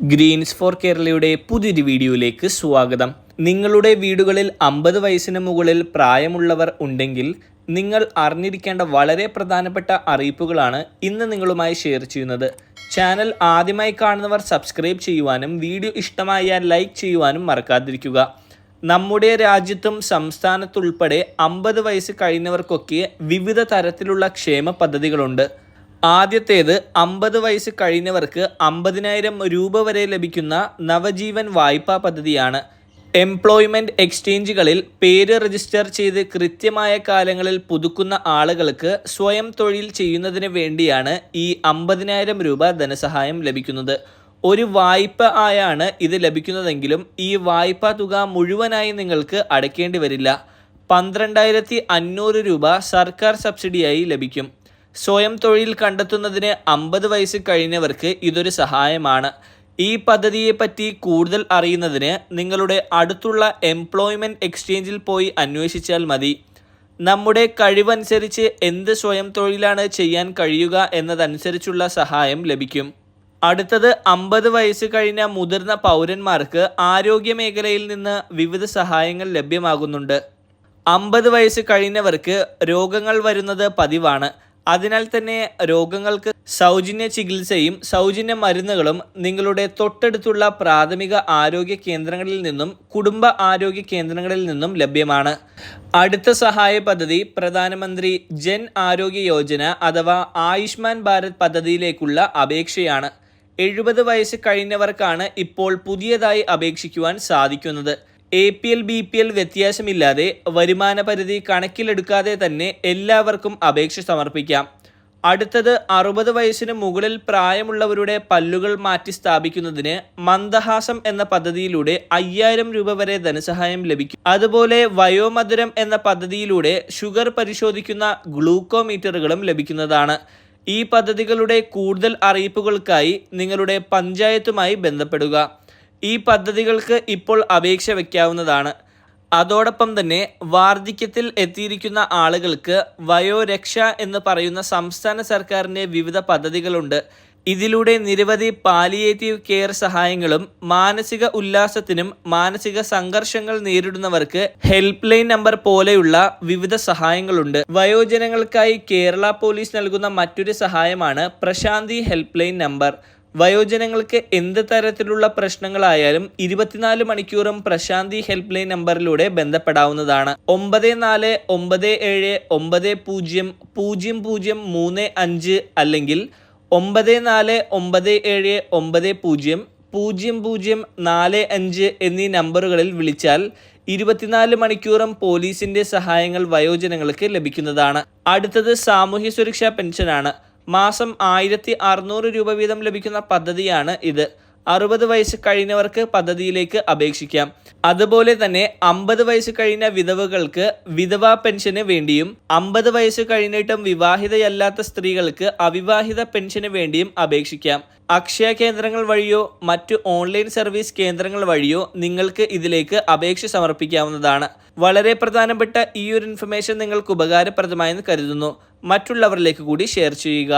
Green's four കേരളയുടെ പുതിയൊരു വീഡിയോയിലേക്ക് സ്വാഗതം. നിങ്ങളുടെ വീടുകളിൽ അമ്പത് വയസ്സിന് മുകളിൽ പ്രായമുള്ളവർ ഉണ്ടെങ്കിൽ നിങ്ങൾ അറിഞ്ഞിരിക്കേണ്ട വളരെ പ്രധാനപ്പെട്ട അറിയിപ്പുകളാണ് ഇന്ന് നിങ്ങളുമായി ഷെയർ ചെയ്യുന്നത്. ചാനൽ ആദ്യമായി കാണുന്നവർ സബ്സ്ക്രൈബ് ചെയ്യുവാനും വീഡിയോ ഇഷ്ടമായാൽ ലൈക്ക് ചെയ്യുവാനും മറക്കാതിരിക്കുക. നമ്മുടെ രാജ്യത്തും സംസ്ഥാനത്തുൾപ്പെടെ അമ്പത് വയസ്സ് കഴിഞ്ഞവർക്കൊക്കെ വിവിധ തരത്തിലുള്ള ക്ഷേമ പദ്ധതികളുണ്ട്. ആദ്യത്തേത് അമ്പത് വയസ്സ് കഴിഞ്ഞവർക്ക് അമ്പതിനായിരം രൂപ വരെ ലഭിക്കുന്ന നവജീവൻ വായ്പാ പദ്ധതിയാണ്. എംപ്ലോയ്മെന്റ് എക്സ്ചേഞ്ചുകളിൽ പേര് രജിസ്റ്റർ ചെയ്ത് കൃത്യമായ കാലങ്ങളിൽ പുതുക്കുന്ന ആളുകൾക്ക് സ്വയം തൊഴിൽ ചെയ്യുന്നതിന് വേണ്ടിയാണ് ഈ അമ്പതിനായിരം രൂപ ധനസഹായം ലഭിക്കുന്നത്. ഒരു വായ്പ ആയാണ് ഇത് ലഭിക്കുന്നതെങ്കിലും ഈ വായ്പാ തുക മുഴുവനായി നിങ്ങൾക്ക് അടയ്ക്കേണ്ടി വരില്ല. പന്ത്രണ്ടായിരത്തി അഞ്ഞൂറ് രൂപ സർക്കാർ സബ്സിഡിയായി ലഭിക്കും. സ്വയം തൊഴിൽ കണ്ടെത്തുന്നതിന് അമ്പത് വയസ്സ് കഴിഞ്ഞവർക്ക് ഇതൊരു സഹായമാണ്. ഈ പദ്ധതിയെപ്പറ്റി കൂടുതൽ അറിയുന്നതിന് നിങ്ങളുടെ അടുത്തുള്ള എംപ്ലോയ്മെന്റ് എക്സ്ചേഞ്ചിൽ പോയി അന്വേഷിച്ചാൽ മതി. നമ്മുടെ കഴിവനുസരിച്ച് എന്ത് സ്വയം തൊഴിലാണ് ചെയ്യാൻ കഴിയുക എന്നതനുസരിച്ചുള്ള സഹായം ലഭിക്കും. അടുത്തത് അമ്പത് വയസ്സ് കഴിഞ്ഞ മുതിർന്ന പൗരന്മാർക്ക് ആരോഗ്യ മേഖലയിൽ നിന്ന് വിവിധ സഹായങ്ങൾ ലഭ്യമാകുന്നുണ്ട്. അമ്പത് വയസ്സ് കഴിഞ്ഞവർക്ക് രോഗങ്ങൾ വരുന്നത് പതിവാണ്. അതിനാൽ തന്നെ രോഗങ്ങൾക്ക് സൗജന്യ ചികിത്സയും സൗജന്യ മരുന്നുകളും നിങ്ങളുടെ തൊട്ടടുത്തുള്ള പ്രാഥമിക ആരോഗ്യ കേന്ദ്രങ്ങളിൽ നിന്നും കുടുംബ ആരോഗ്യ കേന്ദ്രങ്ങളിൽ നിന്നും ലഭ്യമാണ്. അടുത്ത സഹായ പദ്ധതി പ്രധാനമന്ത്രി ജൻ ആരോഗ്യ യോജന അഥവാ ആയുഷ്മാൻ ഭാരത് പദ്ധതിയിലേക്കുള്ള അപേക്ഷയാണ്. എഴുപത് വയസ്സ് കഴിഞ്ഞവർക്കാണ് ഇപ്പോൾ പുതിയതായി അപേക്ഷിക്കുവാൻ സാധിക്കുന്നത്. A P L B P L വ്യത്യാസമില്ലാതെ വരുമാന പരിധി കണക്കിലെടുക്കാതെ തന്നെ എല്ലാവർക്കും അപേക്ഷ സമർപ്പിക്കാം. അടുത്തത് അറുപത് വയസ്സിന് മുകളിൽ പ്രായമുള്ളവരുടെ പല്ലുകൾ മാറ്റി സ്ഥാപിക്കുന്നതിന് മന്ദഹാസം എന്ന പദ്ധതിയിലൂടെ അയ്യായിരം രൂപ വരെ ധനസഹായം ലഭിക്കും. അതുപോലെ വയോമധുരം എന്ന പദ്ധതിയിലൂടെ ഷുഗർ പരിശോധിക്കുന്ന ഗ്ലൂക്കോമീറ്ററുകളും ലഭിക്കുന്നതാണ്. ഈ പദ്ധതികളുടെ കൂടുതൽ അറിയിപ്പുകൾക്കായി നിങ്ങളുടെ പഞ്ചായത്തുമായി ബന്ധപ്പെടുക. ഈ പദ്ധതികൾക്ക് ഇപ്പോൾ അപേക്ഷ വയ്ക്കാവുന്നതാണ് അതോടൊപ്പം തന്നെ വാർദ്ധക്യത്തിൽ എത്തിയിരിക്കുന്ന ആളുകൾക്ക് വയോരക്ഷ എന്ന് പറയുന്ന സംസ്ഥാന സർക്കാരിന്റെ വിവിധ പദ്ധതികളുണ്ട്. ഇതിലൂടെ നിരവധി പാലിയേറ്റീവ് കെയർ സഹായങ്ങളും മാനസിക ഉല്ലാസത്തിനും മാനസിക സംഘർഷങ്ങൾ നേരിടുന്നവർക്ക് ഹെൽപ്പ് ലൈൻ നമ്പർ പോലെയുള്ള വിവിധ സഹായങ്ങളുണ്ട്. വയോജനങ്ങൾക്കായി കേരള പോലീസ് നൽകുന്ന മറ്റൊരു സഹായമാണ് പ്രശാന്തി ഹെൽപ്പ് ലൈൻ നമ്പർ. വയോജനങ്ങൾക്ക് എന്ത് തരത്തിലുള്ള പ്രശ്നങ്ങളായാലും ഇരുപത്തിനാല് മണിക്കൂറും പ്രശാന്തി ഹെൽപ്പ് ലൈൻ നമ്പറിലൂടെ ബന്ധപ്പെടാവുന്നതാണ്. ഒമ്പത് നാല് ഒമ്പത് ഏഴ് ഒമ്പത് പൂജ്യം പൂജ്യം പൂജ്യം മൂന്ന് അഞ്ച് അല്ലെങ്കിൽ ഒമ്പത് നാല് ഒമ്പത് ഏഴ് ഒമ്പത് പൂജ്യം പൂജ്യം പൂജ്യം നാല് അഞ്ച് എന്നീ നമ്പറുകളിൽ വിളിച്ചാൽ ഇരുപത്തിനാല് മണിക്കൂറും പോലീസിന്റെ സഹായങ്ങൾ വയോജനങ്ങൾക്ക് ലഭിക്കുന്നതാണ്. അടുത്തത് സാമൂഹ്യ സുരക്ഷാ പെൻഷനാണ്. മാസം ആയിരത്തി രൂപ വീതം ലഭിക്കുന്ന പദ്ധതിയാണ് ഇത്. അറുപത് വയസ്സ് കഴിഞ്ഞവർക്ക് പദ്ധതിയിലേക്ക് അപേക്ഷിക്കാം. അതുപോലെ തന്നെ അമ്പത് വയസ്സ് കഴിഞ്ഞ വിധവകൾക്ക് വിധവാ പെൻഷന് വേണ്ടിയും അമ്പത് വയസ്സ് കഴിഞ്ഞിട്ടും വിവാഹിതയല്ലാത്ത സ്ത്രീകൾക്ക് അവിവാഹിത പെൻഷന് വേണ്ടിയും അപേക്ഷിക്കാം. അക്ഷയ കേന്ദ്രങ്ങൾ വഴിയോ മറ്റു ഓൺലൈൻ സർവീസ് കേന്ദ്രങ്ങൾ വഴിയോ നിങ്ങൾക്ക് ഇതിലേക്ക് അപേക്ഷ സമർപ്പിക്കാവുന്നതാണ്. വളരെ പ്രധാനപ്പെട്ട ഈ ഒരു ഇൻഫർമേഷൻ നിങ്ങൾക്ക് ഉപകാരപ്രദമായെന്ന് കരുതുന്നു. മറ്റുള്ളവരിലേക്ക് കൂടി ഷെയർ ചെയ്യുക.